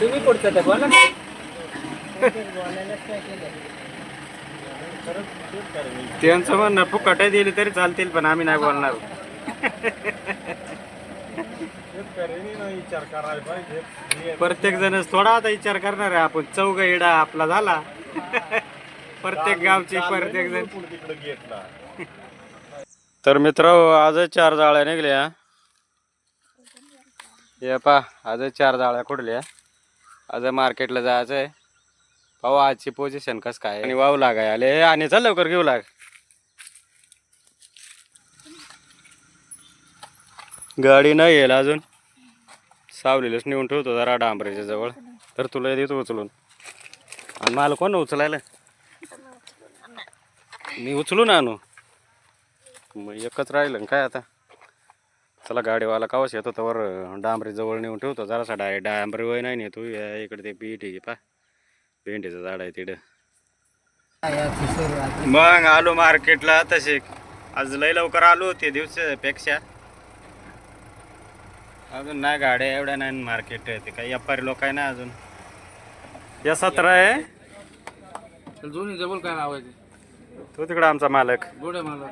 तुम्ही पुढचं तर बोला त्यांचं म्हणणं फुकट दिली तरी चालतील पण आम्ही नाही बोलणार. प्रत्येक जण थोडा आता विचार करणार आहे आपण. चौघ इडा आपला झाला. प्रत्येक गावची प्रत्येक जण. तर मित्र आज चार जाळ्या निघल्या. ये पा आज चार जाळ्या कुठल्या आज मार्केटला जायचं आहे पाहू आजची पोझिशन कस काय आणि वाहू लागाय आले. आणि चल लवकर घेऊ लाग. गाडी नाही येईल अजून. सावलीलाच नेऊन ठेवतो जरा डांबरेच्या जवळ. तर तुला देतो उचलून. आणि मला कोण उचलायला? मी उचलून आणू. मग एकच राहिलं काय आता? चला गाडीवाला कावच येतो तर डांबरी जवळ नेऊन ठेवतो. जरासा डाय डांबरी वय नाही नेतो या इकडे ते बीट आहे पा भेंडीचं झाड आहे तिकडं मग आलो मार्केटला तसे आज लय लवकर आलो ते दिवसापेक्षा. अजून नाही गाड्या एवढ्या नाही मार्केट ते काही व्यापारी लोक आहे ना अजून. या सतरा आहे. जुनी जबल काय नाव आहे तो तिकडं आमचा मालक. गोडे मला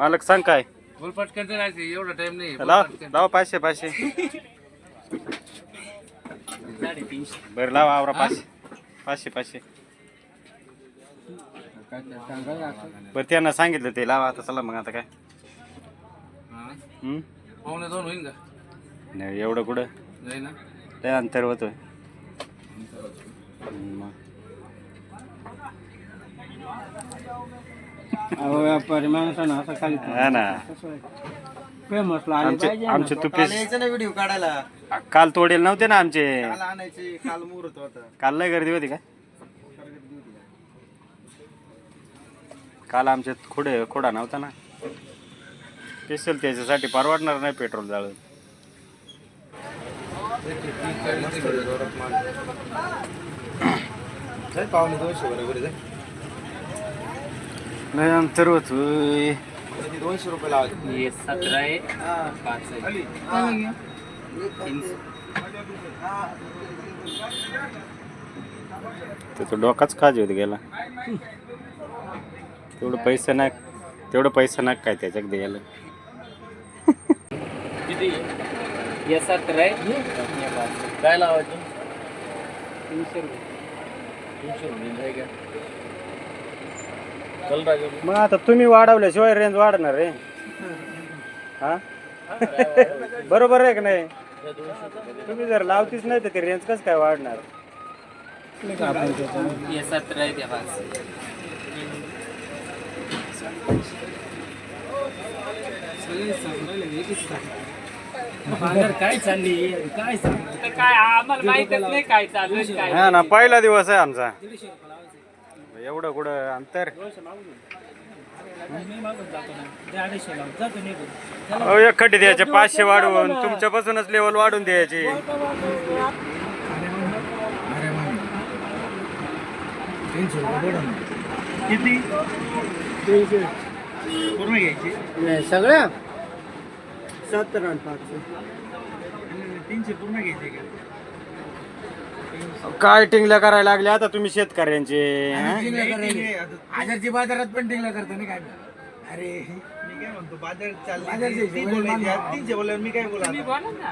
मालक सांग काय? बोल पटकन राहायचं एवढा टाइम नाही. लाव. लाव पाचशे पाचशे. बरं लावा आवरा पाचशे. पाचशे पाचशे. बरं त्यांना सांगितलं ते लावा आता चला मग आता काय. हा? हम्म? पाहुणे दोन होईन का? नाही एवढं कुठं? जाई ना? लय अंतर होतं. मग. व्यापारी माणसानं असं खाली हा ना. फेमस आमचे व्हिडिओ काढायला. काल तोडेल नव्हते ना आमचे. काल आणायचे काल मुहूर्त होता. काल लय गर्दी होती का? काल आमचे खोडे खोडा नव्हता ना. स्पेशल त्याच्यासाठी परवडणार नाही पेट्रोल जाळून. पावणे दोनशे बरोबर लय अंतर किती दोनशे रुपये लावायचे ये सतरा आहे. पाच आहे. त्याचं डोकाच खाज होत गेला. तेवढं पैसे नाही तेवढं पैसे नाही काय त्याच्यात द्यायला. किती? ये सतरा आहे. काय लावायचं? तीनशे रुपये. तीनशे रुपये का? चल राजू मग आता तुम्ही वाढवल्याशिवाय रेंज वाढणार रे. हा? बरोबर आहे का नाही? तुम्ही जर लावतीच नाही तर ते रेंज कसं काय वाढणार? ये सतरा आहे त्या पाच काय चालली? काय काय आम्हाला माहितच नाही काय चालू काय हा ना पहिला दिवस आहे आमचा. एवढं कुठं अंतर? अहो, एक खड्डे द्यायचे पाचशे वाढवून. तुमच्यापासूनच लेवल वाढून द्यायची. किती? पूर्ण घ्यायची? सगळ्या? सत्तर आणि पाचशे. तीनशे पूर्ण घ्यायचे का? काय टिंगल्या करायला लागले आता तुम्ही शेतकऱ्यांचे हा? हजारची बाजारात पण टिंगला करतो नाही काय अरे. मी काय म्हणतो बाजार चालले तीनशे बोलले मी काय बोला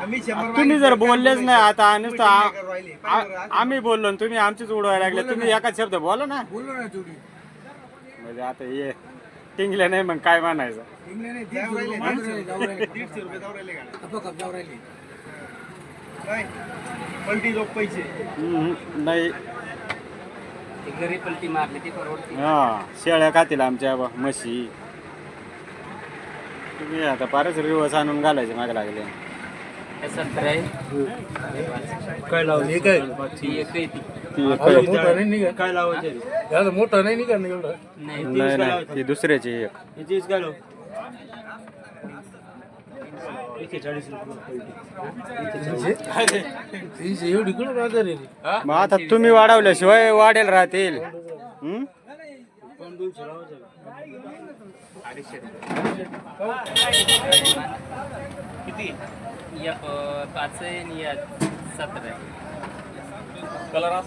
मी शंभर तुम्ही जर बोललेच नाही आता नुसतं आ-. आ- आम्ही बोललो आणि तुम्ही आमचीच उडवायला लागले. तुम्ही एका शब्द बोला ना. बोललो ना तुम्ही. म्हणजे आता हे टिंगल्या नाही मग काय म्हणायचं? टिंगले नाही दीडशे रुपये. जाऊ राहिले. दीडशे रुपये जाऊ राहिले का? जाऊ राहिले. काय? पलटी लोक पैसे. हम्म, नाही. घरी पलटी मारली ती परवडते. हा शेळ्या खातील आमच्या बा, म्हशी. तुम्ही आता फारच रिवर्स आणून घालायचे मागे लागले. हे सतरा आहे. काय लावले? काय? ती एक आहे ती. ती एक- मोठा नाही निघा काय लावायचे? मोठा नाही निघा एवढं? नाही नाही नाही. ती दुसऱ्याची एक. याची काय लाव तीनशे एवढी कुठं बाजार आहे मग आता तुम्ही वाढवल्याशिवाय वाढेल राहतील? किती? एक पाच आहे आणि एक सतरा आहे? कलर हा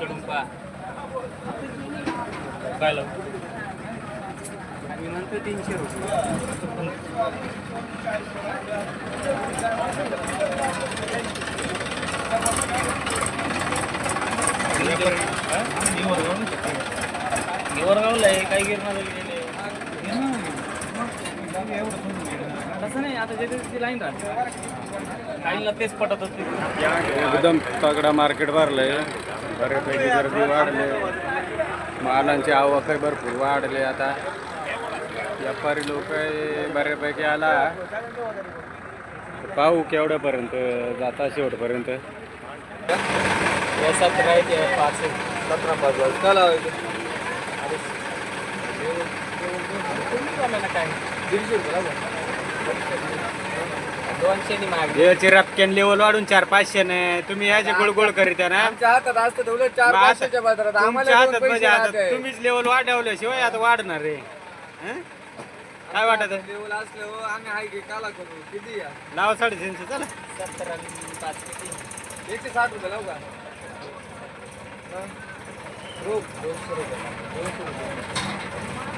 चढून पहा. काय लावू? मी म्हणतो तीनशे रुपये. निवरगावला आहे काही गिरणार तसं नाही आता जे ती लाईन राहते. लाईनला तेच पटत होते. एकदम तगडा मार्केट भरलंय. बऱ्यापैकी गर्दी वाढले. मालांची आवकही भरपूर वाढले आता. व्यापारी लोक बऱ्यापैकी आला. पाहू केवढ्यापर्यंत जाता शेवटपर्यंत सतरा आहे पाच आहे सतरा पाच वाजता काय लावायचं काय दीडशे रुपये लावा. दोनशे मागे याची लेवल वाढून चार पाचशे ने तुम्ही याचे गुळगुळ करीत आहे ना? आमच्या हातात असतं तेवढं चार मग आता पाचशेच्या बाजारात. तुमच्या आम्हाला हातात दोन पैसे म्हणजे. तुम्हीच लेवल वाढवल्याशिवाय आता वाढणार रे हं? काय वाटत लेवल असल्यावर आम्ही हाय घे काला करू? किती या? लावा साडेतीनशे चला. सत्तर आणि पाच किती एकशे साठ रुपये लावू का? हं? रोख दोनशे रुपये. दोनशे रुपये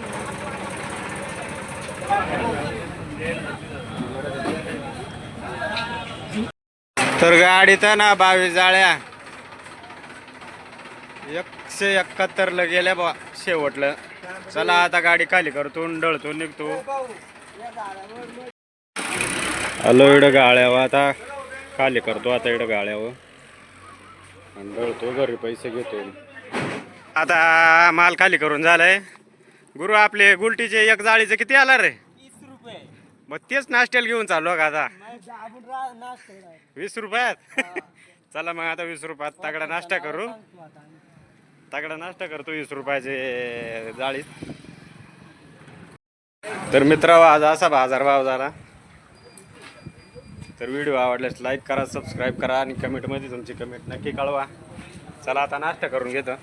तर गाडीत ना बावीस जाळ्या. एकशे एकाहत्तरला गेल्या बा शेवटलं. चला आता गाडी खाली करतो डळतो निघतो. आलो इकडं गाळ्यावर आता खाली करतो आता इकडं गाळ्यावर. आणि डळतो घरी पैसे घेतो. आता माल खाली करून झालाय. गुरु आपले गुलटीचे एक जाळीचं किती आला रे? रुपये मग तेच नाश्त्याला घेऊन चाललो का आता? वीस रुपयात? चला मग आता वीस रुपयात तगडा नाश्ता करू. तगडा नाश्ता करतो वीस रुपयाचे जाळीत तर मित्र आज असा बाजार भाव झाला. तर व्हिडिओ आवडल्यास लाईक करा सबस्क्राईब करा आणि कमेंटमध्ये तुमची कमेंट नक्की कळवा. चला आता नाश्ता करून घेतो.